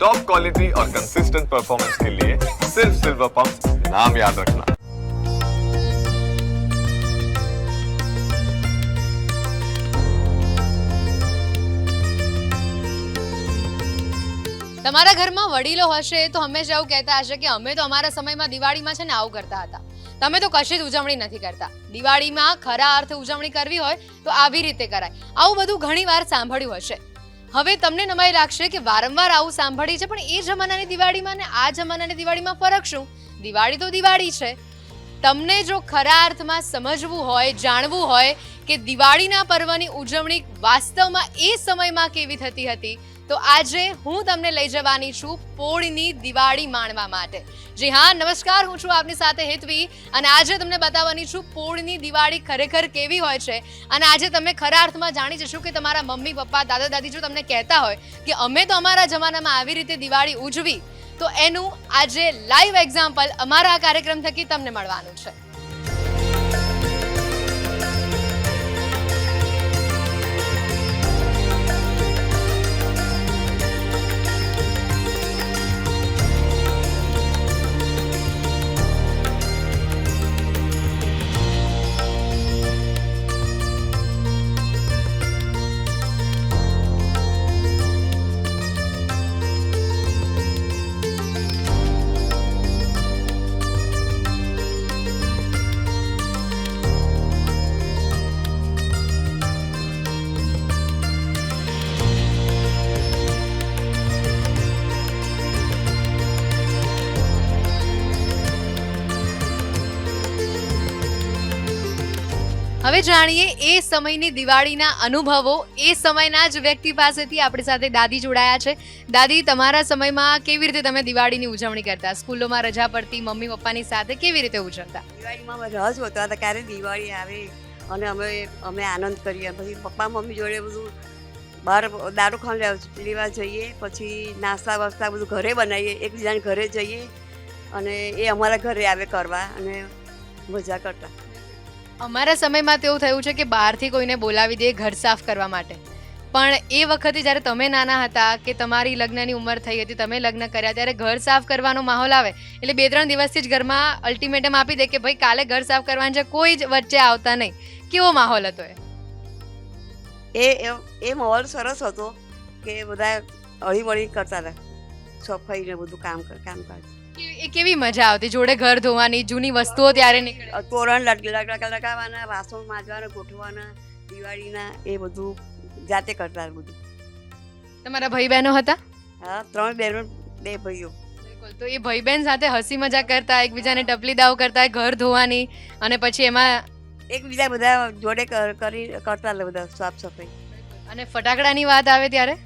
Top quality और consistent performance के लिए सिर्फ सिल्वर पंप नाम याद रखना તમારા ઘરમાં વડીલો હશે તો હંમેશા એવું કહેતા હશે કે અમે તો અમારા સમયમાં દિવાળીમાં છે ને આવું કરતા હતા તમે તો કશી જ ઉજવણી નથી કરતા દિવાળીમાં ખરા અર્થે ઉજવણી કરવી હોય તો આવી રીતે કરાય આવું બધું ઘણી વાર સાંભળ્યું હશે હવે તમને નમાઈ લાગશે કે વારંવાર આવું સાંભળી છે પણ એ જમાનાની દિવાળીમાં ને આ જમાનાની દિવાળીમાં ફરક શું? દિવાળી તો દિવાળી છે. તમને જો ખરા અર્થમાં સમજવું હોય, જાણવું હોય કે દિવાળીના પર્વની ઉજવણી વાસ્તવમાં એ સમયમાં કેવી થતી હતી તો આજે હું તમને લઈ જવાની છું પોળની દિવાળી માણવા માટે. જી હા, નમસ્કાર, હું છું આપની સાથે હેતવી અને આજે તમને બતાવવાની છું પોળની દિવાળી ખરેખર કેવી હોય છે અને આજે તમે ખરા અર્થમાં જાણી જશો કે તમારા મમ્મી, પપ્પા, દાદા, દાદી જો તમને કહેતા હોય કે અમે તો અમારા જમાનામાં આવી રીતે દિવાળી ઉજવી, તો એનું આજે લાઈવ એક્ઝામ્પલ અમારા આ કાર્યક્રમ થકી તમને મળવાનું છે. હવે જાણીએ એ સમયની દિવાળીના અનુભવો. એ સમયના જ વ્યક્તિ પાસેથી આપણી સાથે દાદી જોડાયા છે. દાદી, તમારા સમયમાં કેવી રીતે તમે દિવાળીની ઉજવણી કરતા? સ્કૂલોમાં રજા પડતી, મમ્મી પપ્પાની સાથે કેવી રીતે ઉજવતા? દિવાળીમાં અમે રસ જોતા હતા, ક્યારે દિવાળી આવે અને અમે અમે આનંદ કરીએ. પછી પપ્પા, મમ્મી જોડે બધું બહાર દારૂ ખાન લેવા જઈએ. પછી નાસ્તા વાસ્તા બધું ઘરે બનાવીએ, એકબીજાને ઘરે જઈએ અને એ અમારા ઘરે આવે કરવા અને મજા કરતા. અમારા સમયમાં તો એવું થયું છે કે બહારથી કોઈને બોલાવી દે ઘર સાફ કરવા માટે. પણ એ વખતે જ્યારે તમે નાના હતા કે તમારી લગ્નની ઉંમર થઈ હતી, તમે લગ્ન કર્યા, ત્યારે ઘર સાફ કરવાનો માહોલ આવે. એટલે બે ત્રણ દિવસથી જ ઘરમાં અલ્ટિમેટમ આપી દે કે ભાઈ કાલે ઘર સાફ કરવાનું છે, કોઈ જ વચ્ચે આવતા નહીં. કેવો માહોલ હતો એ? એ, એ- માહોલ સરસ હતો કે બધા હળી મળી કરતા હતા. સફાઈ ને બધું કામ કર- કામકાજ એ કેવી મજા આવતી? જોડે ઘર ધોવાની જૂની વસ્તુઓ ત્યારે નીકળે. તોરણ લગાવવાના વાસણ માંજવાના ગોઠવાના દિવાળીના એ બધું જાતે કરતા બધું. તમારા ભાઈ બહેનો હતા? હા ત્રણ બહેનો બે ભાઈઓ. બિલકુલ. તો એ ભાઈ બહેન સાથે હસી મજાક કરતા એકબીજાને ટપલી દાવ કરતા ઘર ધોવાની અને પછી એમાં એકબીજા બધા જોડે કરી કરતા બધા સાફ સફાઈ અને ફટાકડાની વાત આવે ત્યારે?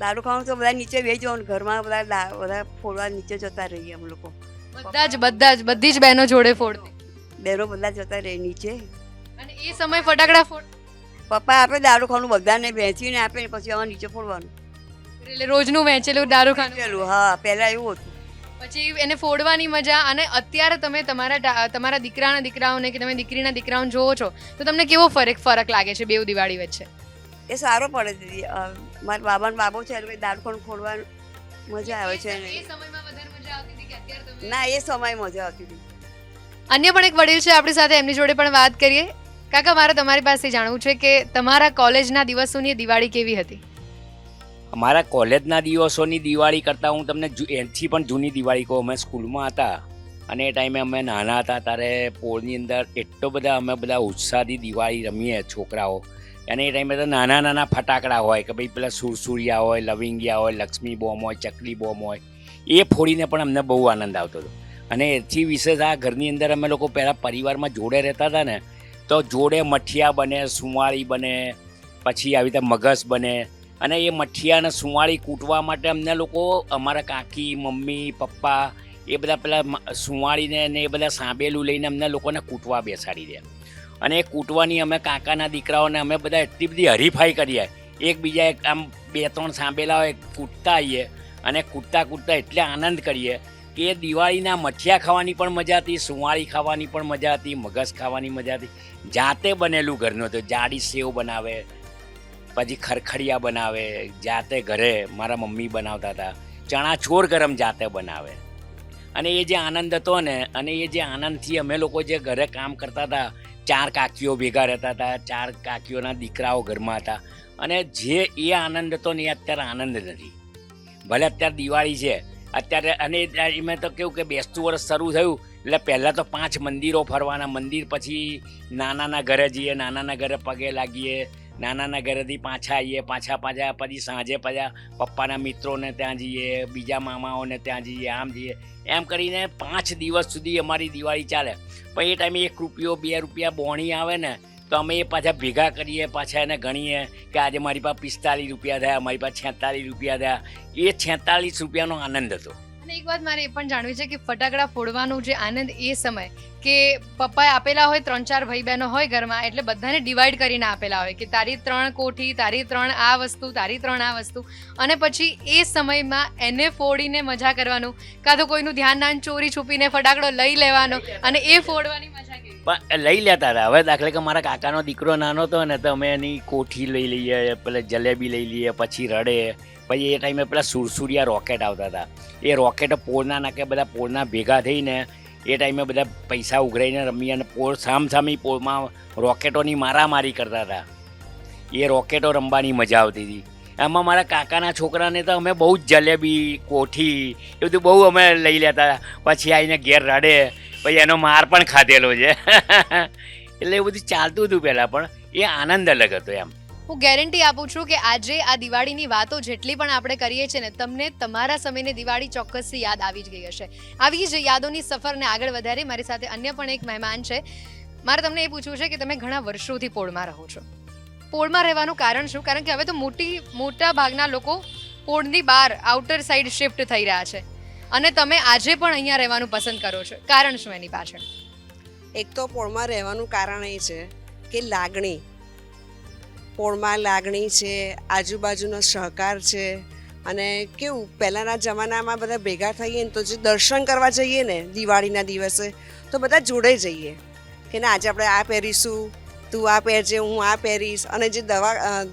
દારૂ ખાવાનું તો બધા નીચે બે જવાનું. ઘરમાં બધા બધા ફોડવા નીચે જતા રહીએ અમે લોકો. બધા જ બધા જ બધી જ બહેનો જોડે ફોડતી. બહેનો બધા જતા રહે નીચે. અને એ સમય ફટાકડા ફોડ પપ્પા આપે દારૂ ખાવાનું બધાને વહેંચીને આપે ને પછી આમાં નીચે ફોડવાનું. એટલે રોજનું વેચેલું દારૂ ખાનું હા પહેલાં એવું હતું. પછી એને ફોડવાની મજા અને અત્યારે તમે તમારા તમારા દીકરાના દીકરાઓને કે તમે દીકરીના દીકરાઓને જોવો છો તો તમને કેવો ફરક ફરક લાગે છે બેવ દિવાળી વચ્ચે? એ સારો પડે દીદી મારા બાબાનો બાબો છે એટલે દારૂ ખોલવા ફોડવા મજા આવે છે. ને એ સમયમાં વધારે મજા આવતી હતી કે અત્યારે તમે? ના એ સમય મજા આવતી હતી. અન્ય પણ એક વડીલ છે આપણી સાથે એમની જોડે પણ વાત કરીએ. કાકા મારે તમારી પાસે જાણવું છે કે તમારા કોલેજના દિવસોની દિવાળી કેવી હતી? અમારા કોલેજના દિવસોની દિવાળી કરતાં હું તમને જુ- એનાથી પણ જૂની દિવાળી કહું. અમે સ્કૂલમાં હતા અને એ ટાઈમે અમે નાના હતા ત્યારે પોળની અંદર એટલો બધા અમે બધા ઉત્સાહથી દિવાળી રમીએ છોકરાઓ. અને એ ટાઈમે તો નાના નાના ફટાકડા હોય કે ભાઈ પેલા સુરસુરિયા હોય, લવિંગિયા હોય, લક્ષ્મી બોમ્બ હોય, ચકલી બોમ્બ હોય, એ ફોડીને પણ અમને બહુ આનંદ આવતો હતો. અને એથી વિશેષ આ ઘરની અંદર અમે લોકો પહેલાં પરિવારમાં જોડે રહેતા હતા ને, તો જોડે મઠિયા બને, સુંવાળી બને, પછી આવી રીતે મગસ બને, અને એ મઠિયા અને સુંવાળી કૂટવા માટે અમને લોકો અમારા કાકી, મમ્મી, પપ્પા એ બધા પેલા સુંવાળીને ને એ બધા સાંભેલું લઈને અમને લોકોને કૂટવા બેસાડી દે. અને એ કૂટવાની અમે કાકાના દીકરાઓને અમે બધા એટલી બધી હરીફાઈ કરીએ. એકબીજા એક આમ બે ત્રણ સાંભેલા હોય, કૂટતા આવીએ અને કૂટતા કૂટતા એટલે આનંદ કરીએ કે દિવાળીના મઠિયા ખાવાની પણ મજા હતી, સુંવાળી ખાવાની પણ મજા હતી મગસ ખાવાની મજા હતી. જાતે બનેલું ઘરનું હતું. જાડી સેવ બનાવે, પછી ખરખડિયા બનાવે, જાતે ઘરે મારા મમ્મી બનાવતા હતા. ચણાચોર ગરમ જાતે બનાવે. અને એ જે આનંદ હતો ને, અને એ જે આનંદથી અમે લોકો જે ઘરે કામ કરતા હતા ચાર કાકીઓ ભેગા રહેતા હતા, ચાર કાકીઓના દીકરાઓ ઘરમાં હતા. અને જે એ આનંદ હતો ને એ અત્યારે આનંદ નથી. ભલે અત્યારે દિવાળી છે, અત્યારે અને એમાં તો કેવું કે બેસતું વર્ષ શરૂ થયું, એટલે પહેલાં તો પાંચ મંદિરો ફરવાના, મંદિર પછી નાનાના ઘરે જઈએ, નાનાના ઘરે પગે લાગીએ નાનાના ઘરેથી પાછા આવીએ, પાછા પાછા, પછી સાંજે પાછા પપ્પાના મિત્રોને ત્યાં જઈએ, બીજા મામાઓને ત્યાં જઈએ, આમ જઈએ. એમ કરીને પાંચ દિવસ સુધી અમારી દિવાળી ચાલે. પણ એ ટાઈમે એક રૂપિયો, બે રૂપિયા બોણી આવે ને, તો અમે એ પાછા ભેગા કરીએ, પાછા એને ગણીએ કે આજે મારી પાસે પિસ્તાલીસ રૂપિયા થયા, મારી પાસે છેતાલીસ રૂપિયા થયા. એ છેતાલીસ રૂપિયાનો આનંદ હતો. અને એક વાત મારે એ પણ જાણવી છે કે ફટાકડા ફોડવાનું જે આનંદ એ સમય કે પપ્પાએ આપેલા હોય, ત્રણ ચાર ભાઈ બહેનો હોય ઘરમાં, એટલે બધાને ડિવાઈડ કરીને આપેલા હોય કે તારી ત્રણ કોઠી, તારી ત્રણ આ વસ્તુ, તારી ત્રણ આ વસ્તુ. અને પછી એ સમયમાં એને ફોડીને મજા કરવાનું, કાં તો કોઈનું ધ્યાન ના ચોરી છુપીને ફટાકડો લઈ લેવાનો અને એ ફોડવાની મજા પણ લઈ લેતા હતા. હવે દાખલે કે મારા કાકાનો દીકરો નાનો હતો ને, તો અમે એની કોઠી લઈ લઈએ, પેલા જલેબી લઈ લઈએ, પછી રડે. પછી એ ટાઈમે પેલા સુરસુરિયા રોકેટ આવતા હતા. એ રોકેટ પોળના નાખે બધા પોળના ભેગા થઈને એ ટાઈમે બધા પૈસા ઉઘરાઈને રમી અને પોળ સામસામી પોળમાં રોકેટોની મારામારી કરતા હતા. એ રોકેટો રમવાની મજા આવતી હતી. એમાં મારા કાકાના છોકરાને તો અમે બહુ જ જલેબી, કોઠી એ બધું બહુ અમે લઈ લેતા પછી આવીને ઘેર રડે, પછી એનો માર પણ ખાધેલો છે. એટલે એ બધું ચાલતું હતું પહેલાં પણ એ આનંદ અલગ હતો એમ. હું ગેરંટી આપું છું કે આજે આ દિવાળીની વાતો જેટલી પણ આપણે કરીએ છીએ ને, તમને તમારા સમયની દિવાળી ચોક્કસથી યાદ આવી જ ગઈ હશે. આવી જ યાદોની સફરને આગળ વધારે મારી સાથે અન્ય પણ એક મહેમાન છે. મારે તમને એ પૂછવું છે કે તમે ઘણા વર્ષોથી પોળમાં રહો છો. પોળમાં રહેવાનું કારણ શું? કારણ કે હવે તો મોટી, મોટા ભાગના લોકો પોળની બહાર આઉટર સાઈડ શિફ્ટ થઈ રહ્યા છે. અને તમે આજે પણ અહીંયા રહેવાનું પસંદ કરો છો. કારણ શું એની પાછળ? એક તો પોળમાં રહેવાનું કારણ એ છે કે લાગણી. પોળમાં લાગણી છે, આજુબાજુનો સહકાર છે અને કેવું, પહેલાંના જમાનામાં બધા ભેગા થઈએ ને તો જે દર્શન કરવા જઈએ ને, દિવાળીના દિવસે, તો બધા જોડે જઈએ. કે ના, આજે આપણે આ પહેરીશું, તું આ પહેરજે, હું આ પહેરીશ અને જે દવા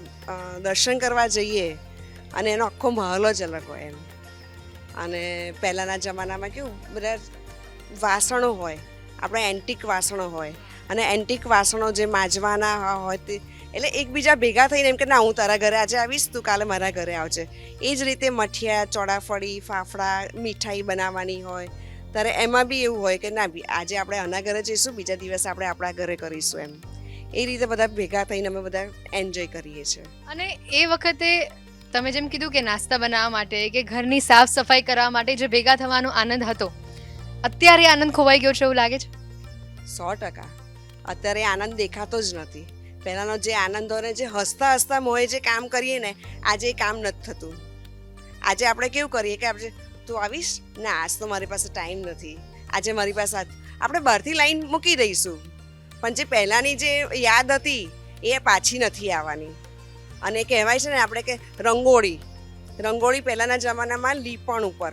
દર્શન કરવા જઈએ અને એનો આખો માહોલ જ અલગ હોય એમ. અને પહેલાંના જમાનામાં કેવું, બધા વાસણો હોય, આપણા એન્ટિક વાસણો હોય અને એન્ટિક વાસણો જે માજવાના હોય તે એટલે એકબીજા ભેગા થઈને એમ કે ના હું તારા ઘરે આજે આવીશ તું કાલે મારા ઘરે આવજે. એ જ રીતે મઠિયા ચોળાફળી ફાફડા મીઠાઈ બનાવવાની હોય. ત્યારે એમાં બી એવું હોય કે ના બી આજે આપણે આના ઘરે જઈશું બીજા દિવસે આપણે આપણા ઘરે કરીશું એમ. એ રીતે બધા ભેગા થઈને અમે બધા એન્જોય કરીએ છીએ. અને એ વખતે તમે જેમ કીધું કે નાસ્તા બનાવવા માટે કે ઘરની સાફ સફાઈ કરવા માટે જે ભેગા થવાનો આનંદ હતો અત્યારે આનંદ ખોવાઈ ગયો છે એવું લાગે છે? સો ટકા. અત્યારે આનંદ દેખાતો જ નથી. પહેલાંનો જે આનંદ હોય જે હસતા હસતા મોએ જે કામ કરીએ ને, આજે એ કામ નથી થતું. આજે આપણે કેવું કરીએ કે આપણે તું આવીશ? ના, આજ તો મારી પાસે ટાઈમ નથી. આજે મારી પાસે આપણે બહારથી લાઈન મૂકી દઈશું. પણ જે પહેલાંની જે યાદ હતી, એ પાછી નથી આવવાની. અને કહેવાય છે ને આપણે કે રંગોળી રંગોળી પહેલાંના જમાનામાં લીપણ ઉપર.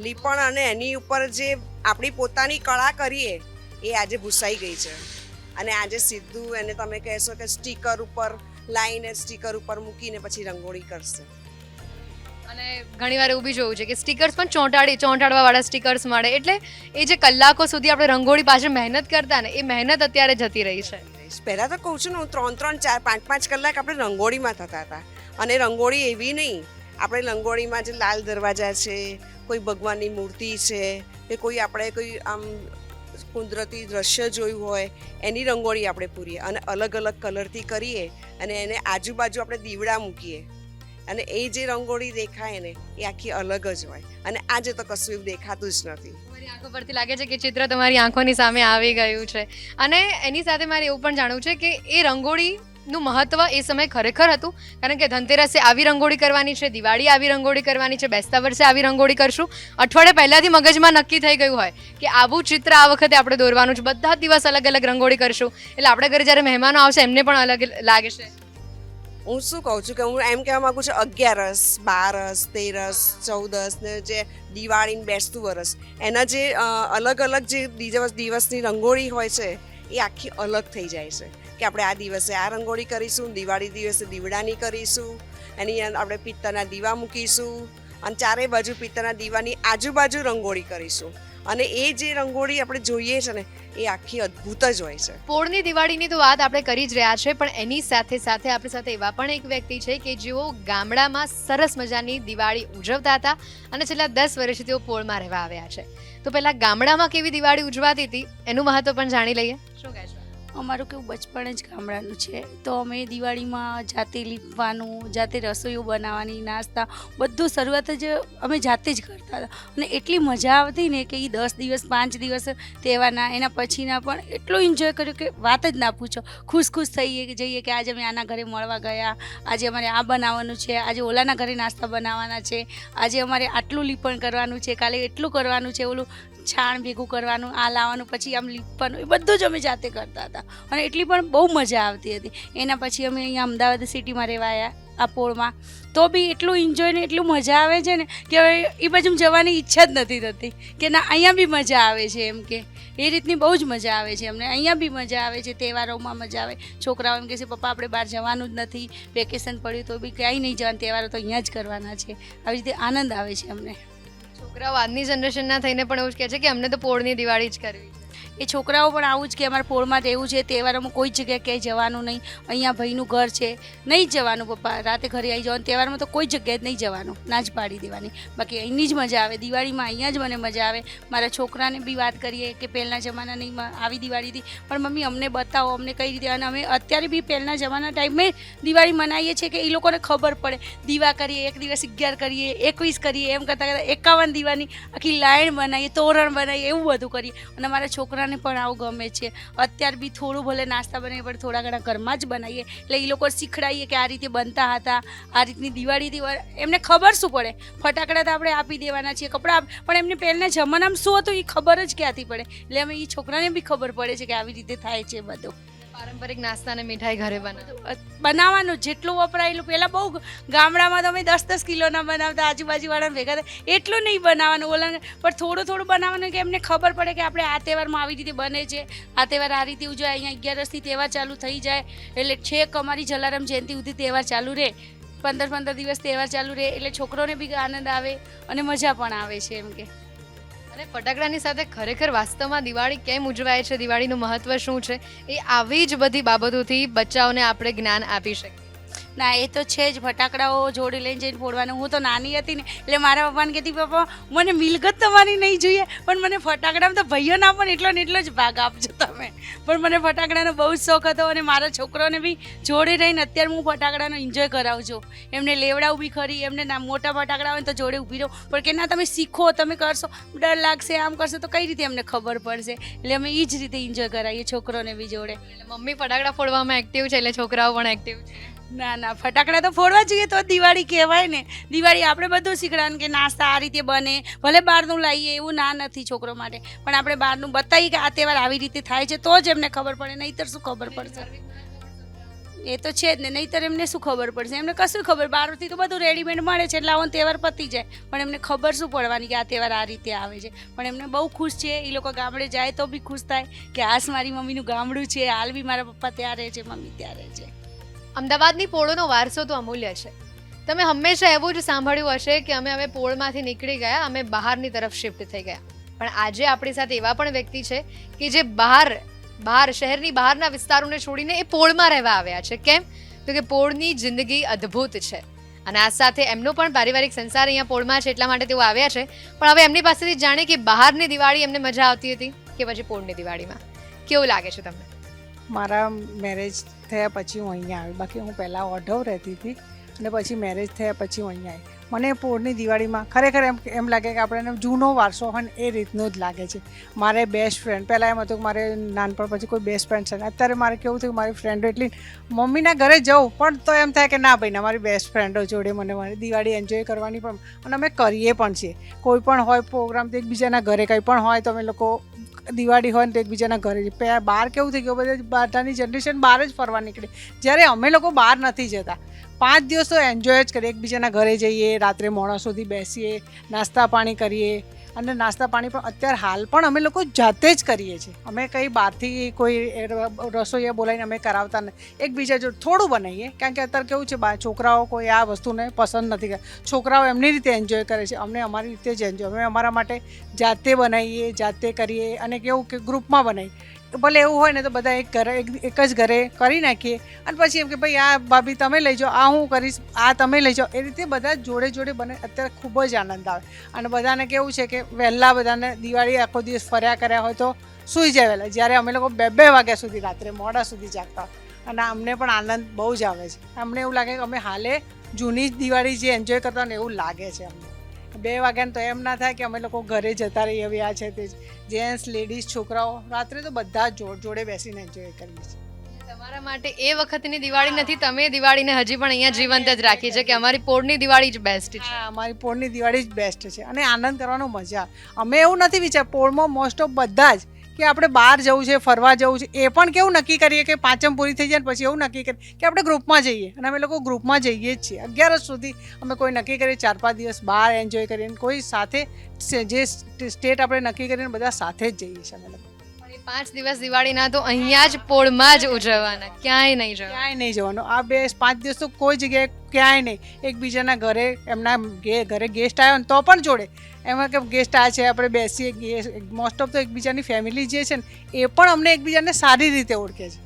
લીપણ અને એની ઉપર જે આપણી પોતાની કળા કરીએ, એ આજે ભૂસાઈ ગઈ છે. અને આજે સીધું એને તમે કહેશો કે સ્ટીકર ઉપર લાઈને સ્ટીકર ઉપર મૂકીને પછી રંગોળી કરશે. અને ઘણીવાર એવું બી જોયું છે કે સ્ટીકર્સ પણ ચોંટાડી ચોંટાડવા વાળા સ્ટીકર્સ મળે. એટલે એ જે કલાકો સુધી આપણે રંગોળી પાછળ મહેનત કરતા ને એ મહેનત અત્યારે જતી રહી છે. પહેલાં તો કહું છું ને હું ત્રણ ત્રણ ચાર પાંચ પાંચ કલાક આપણે રંગોળીમાં થતા હતા. અને રંગોળી એવી નહીં. આપણે રંગોળીમાં જે લાલ દરવાજા છે કોઈ ભગવાનની મૂર્તિ છે કે કોઈ આપણે કોઈ આમ કુદરતી દ્રશ્ય જોયું હોય, એની રંગોળી આપણે પૂરીએ અને અલગ અલગ કલરથી કરીએ અને એને આજુબાજુ આપણે દીવડા મૂકીએ. અને એ જે રંગોળી દેખાય ને, એ આખી અલગ જ હોય. અને આજે તો કશું દેખાતું જ નથી. તમારી આંખો પરથી લાગે છે કે ચિત્ર તમારી આંખોની સામે આવી ગયું છે. અને એની સાથે મારે એવું પણ જાણવું છે કે એ રંગોળીનું મહત્વ એ સમય ખરેખર હતું. કારણ કે ધનતેરસે આવી રંગોળી કરવાની છે, દિવાળી આવી રંગોળી કરવાની છે, બેસતા વર્ષે આવી રંગોળી કરશું. અઠવાડિયે પહેલાંથી મગજમાં નક્કી થઈ ગયું હોય કે આવું ચિત્ર આ વખતે આપણે દોરવાનું છે. બધા દિવસ અલગ અલગ રંગોળી કરશું. એટલે આપણે ઘરે જ્યારે મહેમાનો આવશે, એમને પણ અલગ લાગે છે. હું શું કહું છું કે હું એમ કહેવા માગું છું, અગિયારસ, બારસ, તેરસ, ચૌદસ ને જે દિવાળીને બેસતું વરસ, એના જે અલગ અલગ જે દિવસ, દિવસની રંગોળી હોય છે, એ આખી અલગ થઈ જાય છે. કે આપણે આ દિવસે આ રંગોળી કરીશું, દિવાળી દિવસે દીવડાની કરીશું, એની આપણે પિત્તરના દીવા મૂકીશું અને ચારે બાજુ પિત્તરના દીવાની આજુબાજુ રંગોળી કરીશું. અને એ જે રંગોળી આપણે જોઈએ છે ને, એ આખી અદ્ભુત જ હોય છે. પોળની દિવાળીની તો વાત આપણે કરી જ રહ્યા છે, પણ એની સાથે સાથે આપણી સાથે એવા પણ એક વ્યક્તિ છે કે જેઓ ગામડામાં સરસ મજાની દિવાળી ઉજવતા હતા અને છેલ્લા દસ વર્ષથી તેઓ પોળમાં રહેવા આવ્યા છે. તો પહેલાં ગામડામાં કેવી દિવાળી ઉજવાતી હતી, એનું મહત્વ પણ જાણી લઈએ. શું અમારું કેવું બચપણ જ ગામડાનું છે. તો અમે દિવાળીમાં જાતે લીપવાનું, જાતે રસોઈઓ બનાવવાની, નાસ્તા, બધું શરૂઆત જ અમે જાતે જ કરતા હતા. અને એટલી મજા આવતી ને કે એ દસ દિવસ, પાંચ દિવસ તહેવારના, એના પછીના પણ એટલું એન્જોય કર્યું કે વાત જ ના પૂછો. ખુશ ખુશ થઈએ જઈએ કે આજે અમે આના ઘરે મળવા ગયા, આજે અમારે આ બનાવવાનું છે, આજે ઓલાના ઘરે નાસ્તા બનાવવાના છે, આજે અમારે આટલું લીપણ કરવાનું છે, કાલે એટલું કરવાનું છે, ઓલું છાણ ભેગું કરવાનું, આ લાવવાનું, પછી આમ લીપવાનું, એ બધું જ અમે જાતે કરતા હતા. અને એટલી પણ બહુ મજા આવતી હતી. એના પછી અમે અહીંયા અમદાવાદ સિટીમાં રહેવા આવ્યા અપોળમાં તો બી એટલું એન્જોય ને એટલું મજા આવે છે ને, કે હવે એ બાજુ જવાની ઈચ્છા જ નથી થતી. કે ના, અહીંયા બી મજા આવે છે એમ કે. એ રીતની બહુ જ મજા આવે છે અમને. અહીંયા બી મજા આવે છે, તહેવારોમાં મજા આવે. છોકરાઓ એમ કહે છે, પપ્પા, આપણે બહાર જવાનું જ નથી, વેકેશન પડ્યું તો બી ક્યાંય નહીં જવાનું, તહેવારો તો અહીંયા જ કરવાના છે. આવી રીતે આનંદ આવે છે અમને. છોકરાઓ આજની જનરેશનના થઈને પણ એવું જ કહે છે કે અમને તો પોળની દિવાળી જ કરવી. એ છોકરાઓ પણ આવું જ કે અમારે પોળમાં રહેવું છે, તહેવારોમાં કોઈ જગ્યાએ ક્યાંય જવાનું નહીં. અહીંયા ભાઈનું ઘર છે, નહીં જ જવાનું પપ્પા. રાતે ઘરે આવી જવાનું, તહેવારમાં તો કોઈ જગ્યાએ નહીં જવાનું. ના જ પાડી દેવાની. બાકી અહીંની જ મજા આવે. દિવાળીમાં અહીંયા જ મને મજા આવે. મારા છોકરાને બી વાત કરીએ કે પહેલાં જમાનાની નહીં આવી દિવાળી હતી. પણ મમ્મી, અમને બતાવો, અમને કઈ રીતે? અને અમે અત્યારે બી પહેલાંના જમાના ટાઈમે દિવાળી મનાવીએ છીએ કે એ લોકોને ખબર પડે. દીવા કરીએ, એક દિવસ અગિયાર કરીએ, એકવીસ કરીએ, એમ કરતાં કરતાં એકાવન દીવાની આખી લાઈન બનાવીએ તોરણ બનાવીએ એવું બધું કરીએ. અને મારા છોકરાને પણ આવું ગમે છે. અત્યાર બી થોડું ભલે નાસ્તા બનાવીએ, પણ થોડા ઘણા ઘરમાં જ બનાવીએ. એટલે એ લોકો શીખડાવીએ કે આ રીતે બનતા હતા, આ રીતની દિવાળીથી દિવાળી એમને ખબર શું પડે? ફટાકડા તો આપણે આપી દેવાના છીએ, કપડાં પણ એમને પહેલાં જમાનામાં શું હતું એ ખબર જ ક્યાંથી પડે? એટલે અમે એ છોકરાને બી ખબર પડે છે કે આવી રીતે થાય છે બધું. પારંપરિક નાસ્તા મીઠાઈ ઘરે બનાવો બનાવવાનું, જેટલું વપરાયેલું. પહેલાં બહુ ગામડામાં તમે દસ દસ કિલોના બનાવતા, આજુબાજુવાળાને ભેગા થાય. એટલું નહીં બનાવવાનું ઓલા પણ થોડું થોડું બનાવવાનું કે એમને ખબર પડે કે આપણે આ તહેવારમાં આવી રીતે બને છે. આ તહેવાર આ રીતે ઉજવાય, અહીંયા અગિયારસથી તહેવાર ચાલુ થઈ જાય. એટલે છેક અમારી જલારામ જયંતિ સુધી તહેવાર ચાલુ રહે. પંદર પંદર દિવસ તહેવાર ચાલુ રહે, એટલે છોકરોને બી આનંદ આવે અને મજા પણ આવે છે એમ કે. અને ફટાકડાની સાથે ખરેખર વાસ્તવમાં દિવાળી કેમ ઉજવાય છે? દિવાળીનું મહત્વ શું છે? એ આવી જ બધી બાબતોથી બચ્ચાઓને આપણે જ્ઞાન આપી શકીએ. ના, એ તો છે જ, ફટાકડાઓ જોડે લઈને જઈને ફોડવાનું. હું તો નાની હતી ને, એટલે મારા પપ્પાને કહેતી, પપ્પા, મને મિલકત તમારી નહીં જોઈએ, પણ મને ફટાકડામાં તો ભાઈઓના પણ એટલો ને એટલો જ ભાગ આપજો તમે. પણ મને ફટાકડાનો બહુ જ શોખ હતો અને મારા છોકરોને બી જોડે રહીને અત્યારે હું ફટાકડાનો એન્જોય કરાવું છું. એમને લેવડાવું બી ખરી, એમને ના, મોટા ફટાકડા હોય તો જોડે ઊભી રહો. પણ કે ના, તમે શીખો, તમે કરશો. ડર લાગશે, આમ કરશો તો કઈ રીતે એમને ખબર પડશે? એટલે અમે એ જ રીતે એન્જોય કરાવીએ છોકરોને બી જોડે. એટલે મમ્મી ફટાકડા ફોડવામાં એક્ટિવ છે, એટલે છોકરાઓ પણ એક્ટિવ છે. ના ના, ફટાકડા તો ફોડવા જોઈએ તો દિવાળી કહેવાય ને. દિવાળી આપણે બધું શીખડાવે કે નાસ્તા આ રીતે બને, ભલે બહારનું લાવીએ એવું ના નથી છોકરો માટે. પણ આપણે બહારનું બતાવીએ કે આ તહેવાર આવી રીતે થાય છે તો જ એમને ખબર પડે, નહીંતર શું ખબર પડશે? એ તો છે જ ને, નહીંતર એમને શું ખબર પડશે? એમને કશું ખબર બહારથી તો બધું રેડીમેડ મળે છે, એટલે આવો તહેવાર પતી જાય. પણ એમને ખબર શું પડવાની કે આ તહેવાર આ રીતે આવે છે? પણ એમને બહુ ખુશ છે, એ લોકો ગામડે જાય તો બી ખુશ થાય કે આસ મારી મમ્મીનું ગામડું છે, હાલ બી મારા પપ્પા ત્યાં રહે છે, મમ્મી ત્યાં રહે છે. અમદાવાદની પોળોનો વારસો તો અમૂલ્ય છે. તમે હંમેશા એવું જ સાંભળ્યું હશે કે અમે હવે પોળમાંથી નીકળી ગયા, અમે બહારની તરફ શિફ્ટ થઈ ગયા. પણ આજે આપણી સાથે એવા પણ વ્યક્તિ છે કે જે બહાર બહાર, શહેરની બહારના વિસ્તારોને છોડીને એ પોળમાં રહેવા આવ્યા છે. કેમ? તો કે પોળની જિંદગી અદ્ભુત છે. અને આ સાથે એમનો પણ પારિવારિક સંસાર અહીંયા પોળમાં છે એટલા માટે તેઓ આવ્યા છે. પણ હવે એમની પાસેથી જાણે કે બહારની દિવાળી એમને મજા આવતી હતી કે પછી પોળની દિવાળીમાં? કેવું લાગે છે તમને? મારા મેરેજ થયા પછી હું અહીંયા આવી. બાકી હું પહેલાં ઓઢવ રહેતી હતી અને પછી મેરેજ થયા પછી હું અહીંયા આવી. મને પોળની દિવાળીમાં ખરેખર એમ એમ લાગે કે આપણે જૂનો વારસો હોય ને એ રીતનો જ લાગે છે. મારે બેસ્ટ ફ્રેન્ડ પહેલાં એમ હતું કે મારે નાનપણ પછી કોઈ બેસ્ટ ફ્રેન્ડ છે અત્યારે મારે કેવું થયું મારી ફ્રેન્ડો એટલી મમ્મીના ઘરે જવું પણ તો એમ થાય કે ના ભાઈ, ના, મારી બેસ્ટ ફ્રેન્ડો જોડે મને મારી દિવાળી એન્જોય કરવાની પણ અને અમે કરીએ પણ છીએ. કોઈ પણ હોય પ્રોગ્રામ તો એકબીજાના ઘરે, કંઈ પણ હોય તો અમે લોકો દિવાળી હોય ને તો એકબીજાના ઘરે. બહાર કેવું થઈ ગયું, બધા બધાની જનરેશન બહાર જ ફરવા નીકળે. જ્યારે અમે લોકો બહાર નથી જતા પાંચ દિવસ તો એન્જોય જ કરીએ, એકબીજાના ઘરે જઈએ, રાત્રે મોડા સુધી બેસીએ, નાસ્તા પાણી કરીએ. અને નાસ્તા પાણી પણ અત્યારે હાલ પણ અમે લોકો જાતે જ કરીએ છીએ. અમે કંઈ બહારથી કોઈ રસોઈયા બોલાવીને અમે કરાવતા નથી એકબીજા જો થોડું બનાવીએ. કારણ કે અત્યારે કેવું છે છોકરાઓ કોઈ આ વસ્તુને પસંદ નથી કરતા છોકરાઓ એમની રીતે એન્જોય કરે છે. અમને અમારી રીતે જ એન્જોય અમે અમારા માટે જાતે બનાવીએ, જાતે કરીએ અને કેવું કે ગ્રુપમાં બનાવીએ. ભલે એવું હોય ને તો બધા એક ઘરે, એક જ ઘરે કરી નાખીએ. અને પછી એમ કે ભાઈ, આ ભાભી તમે લઈ જાઓ, આ હું કરીશ, આ તમે લઈ જાઓ. એ રીતે બધા જોડે જોડે બને, અત્યારે ખૂબ જ આનંદ આવે. અને બધાને કેવું છે કે વહેલા બધાને દિવાળી આખો દિવસ ફર્યા કર્યા હોય તો સૂઈ જાય વહેલા. જ્યારે અમે લોકો બે બે વાગ્યા સુધી રાત્રે મોડા સુધી જાગતા અને અમને પણ આનંદ બહુ જ આવે છે. અમને એવું લાગે કે અમે હાલે જૂની જ દિવાળી જે એન્જોય કરતા ને એવું લાગે છે અમને. બે વાગ્યાને તો એમ ના થાય કે અમે લોકો ઘરે જતા રહીએ હવે આ છે તે જેન્ટ્સ લેડીઝ છોકરાઓ રાત્રે તો બધા જોડ જોડે બેસીને એન્જોય કરીએ છીએ. તમારા માટે એ વખતની દિવાળી નથી તમે દિવાળીને હજી પણ અહીંયા જીવંત જ રાખી છે કે અમારી પોળની દિવાળી જ બેસ્ટ છે. અમારી પોળની દિવાળી જ બેસ્ટ છે અને આનંદ કરવાનો મજા અમે એવું નથી વિચાર પોળમાં મોસ્ટ ઓફ બધા જ કે આપણે બહાર જવું છે ફરવા જવું છે એ પણ કેવું નક્કી કરીએ કે પાંચમ પૂરી થઈ જાય ને પછી એવું નક્કી કરીએ કે આપણે ગ્રુપમાં જઈએ. અને અમે લોકો ગ્રુપમાં જઈએ જ છીએ. અગિયારસ સુધી અમે કોઈ નક્કી કરીએ ચાર પાંચ દિવસ બહાર એન્જોય કરીને કોઈ સાથે જે સ્ટેટ આપણે નક્કી કરીને બધા સાથે જ જઈએ છીએ અમે લોકો. પાંચ દિવસ દિવાળીના તો અહીંયા જ પોળમાં જ ઉજવવાના ક્યાંય નહીં જવાનું. ક્યાંય નહીં જવાનું. આ બે પાંચ દિવસ તો કોઈ જગ્યાએ ક્યાંય નહીં. એકબીજાના ઘરે એમના ઘરે ગેસ્ટ આવ્યો ને તો પણ જોડે. એમાં કે ગેસ્ટ આ છે આપણે બેસીએ મોસ્ટ ઓફ તો એકબીજાની ફેમિલી જે છે ને એ પણ અમને એકબીજાને સારી રીતે ઓળખે છે.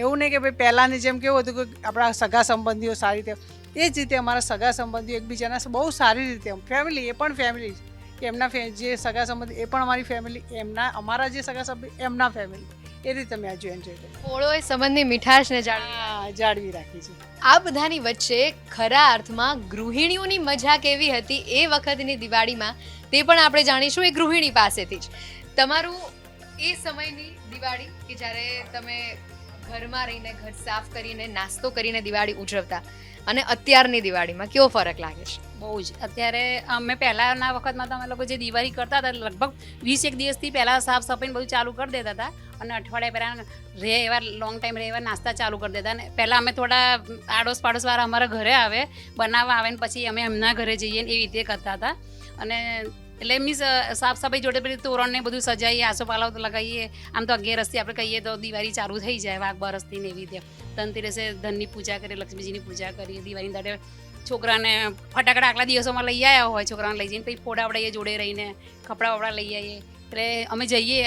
એવું નહીં કે ભાઈ પહેલાંની જેમ કેવું હતું કે આપણા સગા સંબંધીઓ સારી રીતે એ જ રીતે અમારા સગા સંબંધીઓ એકબીજાના બહુ સારી રીતે ફેમિલી એ પણ ફેમિલી કે એમના જે સગા સંબંધી એ પણ અમારી ફેમિલી એમના અમારા જે સગા સંબંધી એમના ફેમિલી એ રીતે મેં આજે એન્જોય કર્યું. ઓળો એ સંબંધની મીઠાશને જાળવી જાળવી રાખી છે. આ બધાની વચ્ચે ખરા અર્થમાં ગૃહિણીઓની મજા કેવી હતી એ વખતની દિવાળીમાં તે પણ આપણે જાણીશું, એ ગૃહિણી પાસેથી જ. તમારું એ સમયની દિવાળી કે જ્યારે તમે ઘરમાં રહીને ઘર સાફ કરીને, નાસ્તો કરીને દિવાળી ઉજવતા અને અત્યારની દિવાળીમાં કેવો ફરક લાગે છે? બહુ જ. અત્યારે અમે પહેલાંના વખતમાં તો અમે લોકો જે દિવાળી કરતા હતા, લગભગ વીસ એક દિવસથી પહેલાં સાફ સફાઈને બધું ચાલુ કરી દેતા હતા અને અઠવાડિયા પહેલાં રહે એવા લોંગ ટાઈમ રહે એવા નાસ્તા ચાલુ કરી દેતા અને પહેલાં અમે થોડા આડોશ પાડોશવાળા અમારા ઘરે આવે, બનાવવા આવે ને પછી અમે એમના ઘરે જઈએ ને એવી રીતે કરતા હતા. અને એટલે મીન્સ સાફ સફાઈ જોડે પછી તોરણ ને બધું સજાઈએ, આસોપાલવ લગાવીએ આમ તો અગિયારસથી આપણે કહીએ તો દિવાળી ચાલુ થઈ જાય, વાઘ બારસથી ને એવી રીતે. ધનતેરસે ધનની પૂજા કરીએ, લક્ષ્મીજીની પૂજા કરીએ દિવાળી દાડે છોકરાને ફટાકડા આગલા દિવસોમાં લઈ આવ્યા હોય, છોકરાને લઈ જઈને પછી ફોડાવડાઈએ જોડે રહીને, કપડાં વપડા લઈ આવીએ એટલે અમે જઈએ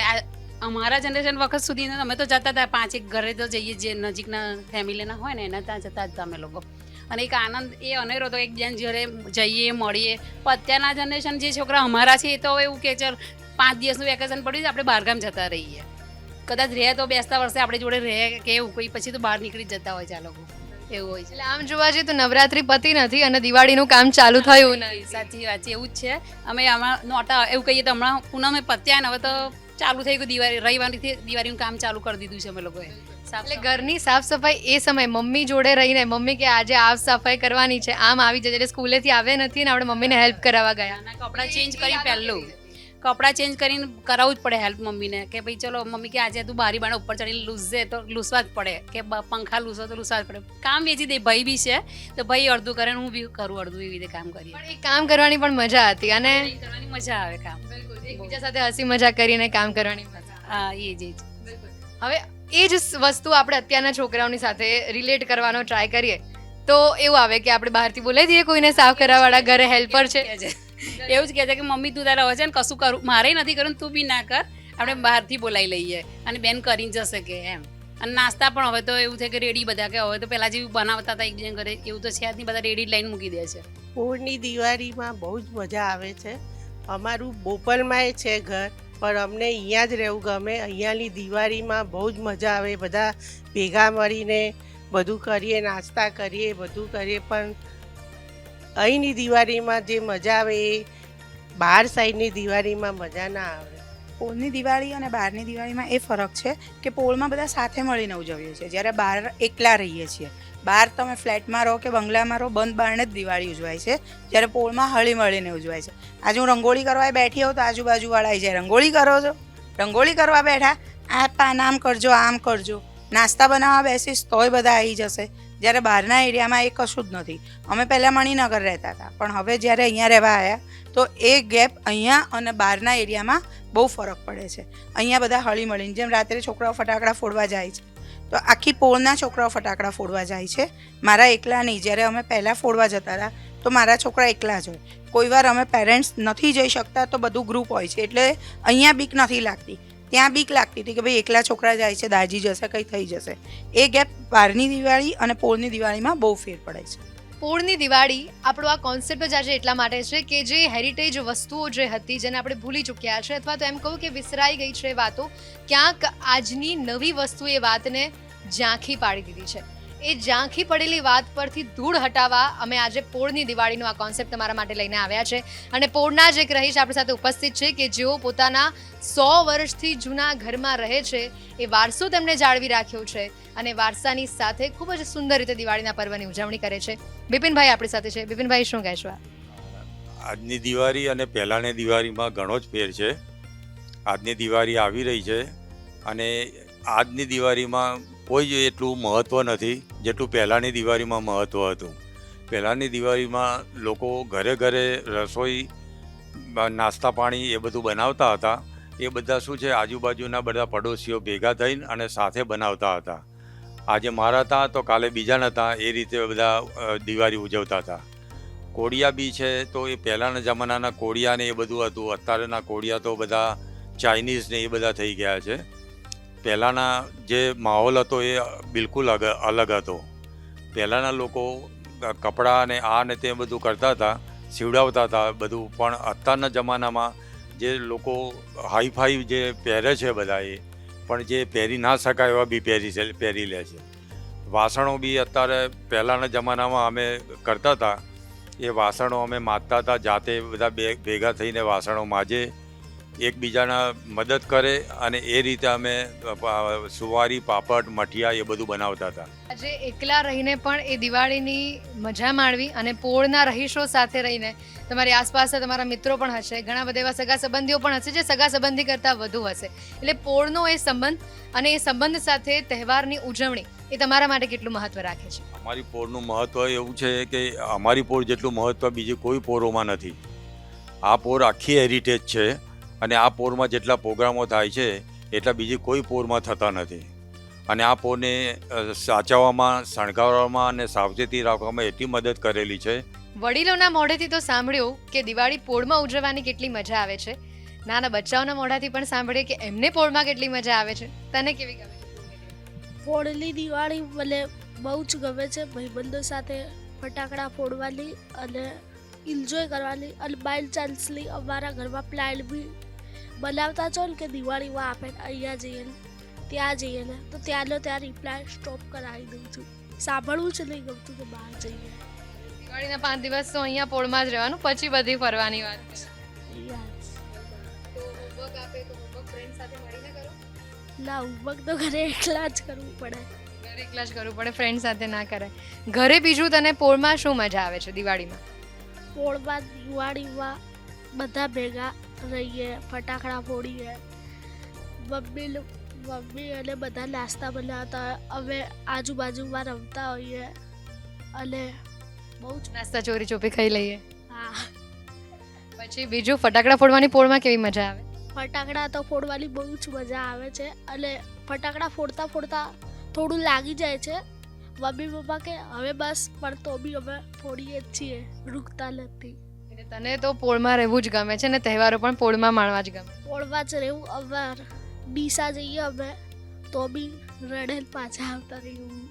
અમારા જનરેશન વખત સુધી અમે તો જતા હતા પાંચેક ઘરે તો જઈએ, જે નજીકના ફેમિલીના હોય ને એના ત્યાં જતા હતા અમે લોકો. અને એક આનંદ એ અનેરો તો એકબીજાને જ્યારે જઈએ મળીએ. પણ અત્યારના જનરેશન જે છોકરા અમારા છે એ તો એવું કે ચાલ પાંચ દિવસનું વેકેશન પડ્યું છે આપણે બહારગામ જતા રહીએ. કદાચ રહે તો બેસતા વર્ષે આપણે જોડે રહે કે એવું કોઈ પછી તો બહાર નીકળી જતા હોય છે આ લોકો. એવું હોય છે. એટલે આમ જોવા જઈએ તો નવરાત્રી પતી નથી અને દિવાળીનું કામ ચાલુ થયું નથી. સાચી વાત છે એવું જ છે. અમે આમાં નોટા એવું કહીએ તો હમણાં પૂનમે પત્યા ને હવે તો ચાલુ થઈ ગયું દિવાળી રવિવારથી દિવાળીનું કામ ચાલુ કરી દીધું છે અમે લોકોએ. એટલે ઘરની સાફ સફાઈ એ સમય મમ્મી જોડે રહીને મમ્મી કે આજે આ સફાઈ કરવાની છે આમ આવી જાય એટલે સ્કૂલેથી આવે નથી ને આપણે મમ્મીને હેલ્પ કરાવવા ગયા. કપડાં ચેન્જ કરી પહેલું. કપડાં ચેન્જ કરીને કરાવવું જ પડે હેલ્પ મમ્મીને કે ભાઈ ચલો મમ્મી કે આજે તું બારી બાણે ઉપર ચડીને લૂસજે તો લૂસવા જ પડે કે પંખા લૂસો તો લૂસવા જ પડે. કામ વેચી દે ભાઈ બી છે તો ભાઈ અડધું કરે હું બી કરું અડધું એવી રીતે કામ કરીએ. કામ કરવાની પણ મજા હતી અને કરવાની મજા આવે કામ. એકબીજા સાથે હસી મજા કરીને કામ કરવાની મજા હા એ જ. હવે એ જ વસ્તુ આપણે અત્યારના છોકરાઓની સાથે રિલેટ કરવાનો ટ્રાય કરીએ તો એવું આવે કે આપણે બહારથી બોલાવી દઈએ કોઈને સાફ કરવાવાળા ઘરે હેલ્પર છે. એવું જ કહે છે કે મમ્મી તું તારા વચન કશું કરું મારે નથી કરું તું બી ના કર આપણે બહારથી બોલાવી લઈએ. અને બેન કરીને જશે કે એમ. અને નાસ્તા પણ હવે તો એવું છે કે રેડી બધા કે હવે તો પહેલાં જેવું બનાવતા હતા એકબીજા ઘરે એવું તો છે જ નહીં બધા રેડી લાઈન મૂકી દે છે. પોળની દિવાળીમાં બહુ જ મજા આવે છે. અમારું બોપલમાં એ છે ઘર પણ અમને અહીંયા જ રહેવું ગમે. અહીંયાની દિવાળીમાં બહુ જ મજા આવે. બધા ભેગા મળીને બધું કરીએ, નાસ્તા કરીએ, બધું કરીએ. પણ અહીંની દિવાળીમાં જે મજા આવે એ બહાર સાઈડની દિવાળીમાં મજા ના આવે. પોળની દિવાળી અને બહારની દિવાળીમાં એ ફરક છે કે પોળમાં બધા સાથે મળીને ઉજવીએ છીએ. જ્યારે બહાર એકલા રહીએ છીએ. બહાર તમે ફ્લેટમાં રહો કે બંગલામાં રહો, બંધ બારણે જ દિવાળી ઉજવાય છે. જ્યારે પોળમાં હળી મળીને ઉજવાય છે. આજે હું રંગોળી કરવા બેઠી હોઉં તો આજુબાજુવાળા આવી જાય, રંગોળી કરો છો? રંગોળી કરવા બેઠા? આ પાન આમ કરજો આમ કરજો. નાસ્તા બનાવવા બેસીશ તોય બધા આવી જશે. જ્યારે બહારના એરિયામાં એ કશું જ નથી. અમે પહેલાં મણિનગર રહેતા હતા. પણ હવે જ્યારે અહીંયા રહેવા આવ્યા તો એ ગેપ અહીંયા અને બહારના એરિયામાં બહુ ફરક પડે છે. અહીંયા બધા હળી મળીને જેમ રાત્રે છોકરાઓ ફટાકડા ફોડવા જાય છે. તો આખી પોળના છોકરાઓ ફટાકડા ફોડવા જાય છે. મારા એકલા નહીં, જ્યારે અમે પહેલાં ફોડવા જતા હતા, તો મારા છોકરા એકલા જ હોય. કોઈવાર અમે પેરેન્ટ્સ નથી જઈ શકતા તો બધું ગ્રુપ હોય છે, એટલે અહીંયા બીક નથી લાગતી. ત્યાં બીક લાગતી હતી કે ભાઈ એકલા છોકરા જાય છે, દાજી જશે, કંઈ થઈ જશે. એ ગેપ બહારની દિવાળી અને પોળની દિવાળીમાં બહુ ફેર પડે છે. પોળની દિવાળી આપણો આ કોન્સેપ્ટ જ આજે એટલા માટે છે કે જે હેરિટેજ વસ્તુઓ જે હતી જેને આપણે ભૂલી ચૂક્યા છે અથવા તો એમ કહું કે વિસરાઈ ગઈ છે વાતો, ક્યાંક આજની નવી વસ્તુ એ વાતને ઝાંખી પાડી દીધી છે. એ ઝાંખી પડેલી વાત પરથી ધૂળ હટાવવા અમે આજે પોળની દિવાળીનો આ કોન્સેપ્ટ તમારા માટે લઈને આવ્યા છે. અને પોળના જ એક રહીશ આપણી સાથે ઉપસ્થિત છે કે જેઓ પોતાના સો વર્ષથી જૂના ઘરમાં રહે છે, એ વારસો તેમણે જાળવી રાખ્યો છે અને વારસાની સાથે ખૂબ જ સુંદર રીતે દિવાળીના પર્વની ઉજવણી કરે છે. બિપિનભાઈ આપણી સાથે છે. બિપિનભાઈ, શું કહેશો આજની દિવાળી અને પહેલાંની દિવાળીમાં ઘણો જ ફેર છે. આજની દિવાળી આવી રહી છે અને આજની દિવાળીમાં કોઈ જ એટલું મહત્ત્વ નથી, જેટલું પહેલાંની દિવાળીમાં મહત્ત્વ હતું. પહેલાંની દિવાળીમાં લોકો ઘરે ઘરે રસોઈ નાસ્તા પાણી એ બધું બનાવતા હતા. એ બધા શું છે, આજુબાજુના બધા પડોશીઓ ભેગા થઈને અને સાથે બનાવતા હતા. આજે મારા હતા તો કાલે બીજાના હતા એ રીતે બધા દિવાળી ઉજવતા હતા. કોડિયા બી છે તો એ પહેલાંના જમાનાના કોડિયા ને એ બધું હતું. અત્યારના કોડિયા તો બધા ચાઇનીઝ ને એ બધા થઈ ગયા છે. પહેલાંના જે માહોલ હતો એ બિલકુલ અલગ હતો. પહેલાંના લોકો કપડાં ને આ ને તે બધું કરતા હતા, સીવડાવતા હતા, બધું. પણ અત્યારના જમાનામાં જે લોકો હાઈફાઈ જે પહેરે છે બધા એ, પણ જે પહેરી ના શકાય એવા બી પહેરી છે, પહેરી લે છે. વાસણો બી અત્યારે પહેલાંના જમાનામાં અમે કરતા હતા. એ વાસણો અમે માજતા હતા, જાતે બધા બે, ભેગા થઈને વાસણો માજે એકબીજાના મદદ કરે અને એ રીતે અમે સુવારી પાપડ મઠિયા એ બધું બનાવતા હતા. આજે એકલા રહીને પણ એ દિવાળીની મજા માણવી અને પોળના રહીશો સાથે રહીને તમારી આસપાસ તમારા મિત્રો પણ હશે ઘણા બધા એવા સગા સંબંધીઓ પણ હશે જે સગા સંબંધી કરતાં વધુ હશે. એટલે પોળનો એ સંબંધ અને એ સંબંધ સાથે તહેવારની ઉજવણી એ તમારા માટે કેટલું મહત્વ રાખે છે? અમારી પોળનું મહત્ત્વ એવું છે કે અમારી પોળ જેટલું મહત્ત્વ બીજી કોઈ પોરોમાં નથી. આ પોર આખી હેરિટેજ છે. અને આ પોરમાં જેટલા પ્રોગ્રામો થાય છે એટલા બીજી કોઈ પોરમાં થતા નથી. અને આ પોરને સાચવવામાં શણગારવામાં અને સાવચેતી રાખવામાં એટલી મદદ કરેલી છે. વડીલોના મોઢેથી તો સાંભળ્યું કે દિવાળી પોળમાં ઉજવવાની કેટલી મજા આવે છે. નાના બચ્ચાઓના મોઢાથી પણ સાંભળીએ કે એમને પોળમાં કેટલી મજા આવે છે. તને કેવી ગમે પોળની દિવાળી મને બહુ જ ગમે છે. ભાઈબંધો સાથે ફટાકડા ફોડવાની અને એન્જોય કરવાની અને બાય ચાન્સલી અમારા ઘરમાં પ્લાન બી બનાવતા છો ને કે દિવાળીમાં આપણે અહીંયા જઈએ ને ત્યાં જઈએ ને તો ત્યાંનો ત્યાં રિપ્લાય સ્ટોપ કરાવી દઉં છું. સાંભળવું જ નહીં ગમતું કે બહાર જઈએ. દિવાળીના પાંચ દિવસ તો અહીંયા પોળમાં જ રહેવાનું પછી બધી ફરવાની વાત છે. તો તો ના હોમવર્ક તો ઘરે એકલા જ કરવું પડે. ઘરે એકલા જ કરવું પડે ફ્રેન્ડ સાથે ના કરાય. ઘરે બીજું તને પોળમાં શું મજા આવે છે દિવાળીમાં? પોળમાં દિવાળીમાં બધા ભેગા રહીએ ફટાકડા ફોડીએ મમ્મી મમ્મી અને બધા નાસ્તા બનાવતા હોય અમે આજુબાજુમાં રમતા હોઈએ. અને બહુ જ નાસ્તા ચોરી ચોપી ખાઈ લઈએ. હા. પછી બીજું ફટાકડા ફોડવાની પોળમાં કેવી મજા આવે? ફટાકડા તો ફોડવાની બહુ જ મજા આવે છે. અને ફટાકડા ફોડતા ફોડતા થોડું લાગી જાય છે. મમ્મી પપ્પા કે હવે બસ પણ તો બી અમે ફોડીએ જ છીએ રૂકતા નથી. તને તો પોળમાં રહેવું જ ગમે છે ને તહેવારો પણ પોળમાં માણવા જ ગમે. પોળમાં જ રહેવું અવાર ડીસા જઈએ અમે તો બી રડેલ પાછા આવતા રહ્યું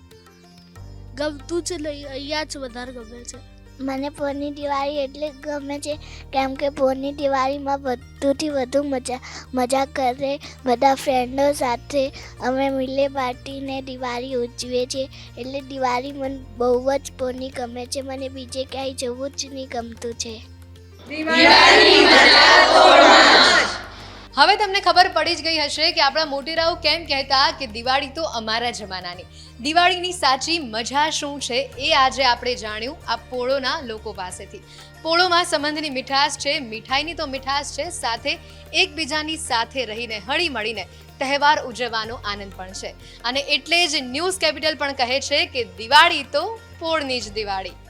ગમતું જ નહીં અહીંયા જ વધારે ગમે છે. મને પોરની દિવાળી એટલે ગમે છે કેમ કે પોરની દિવાળીમાં વધુથી વધુ મજા મજા કરે બધા ફ્રેન્ડો સાથે. અમે મિલે બાટીને દિવાળી ઉજવીએ છીએ એટલે દિવાળી મને બહુ જ પોરની ગમે છે મને બીજે ક્યાંય જવું જ નહીં ગમતું છે. હવે તમને ખબર પડી જ ગઈ હશે કે આપણા મોટેરાઓ કેમ કહેતા કે દિવાળી તો અમારા જમાનાની. દિવાળીની સાચી મજા શું છે એ આજે આપણે જાણ્યું આ પોળોના લોકો પાસેથી. પોળોમાં સંબંધની મીઠાશ છે, મીઠાઈની તો મીઠાશ છે, સાથે એકબીજાની સાથે રહીને હળી મળીને તહેવાર ઉજવવાનો આનંદ પણ છે. અને એટલે જ ન્યૂઝ કેપિટલ પણ કહે છે કે દિવાળી તો પોળની જ દિવાળી.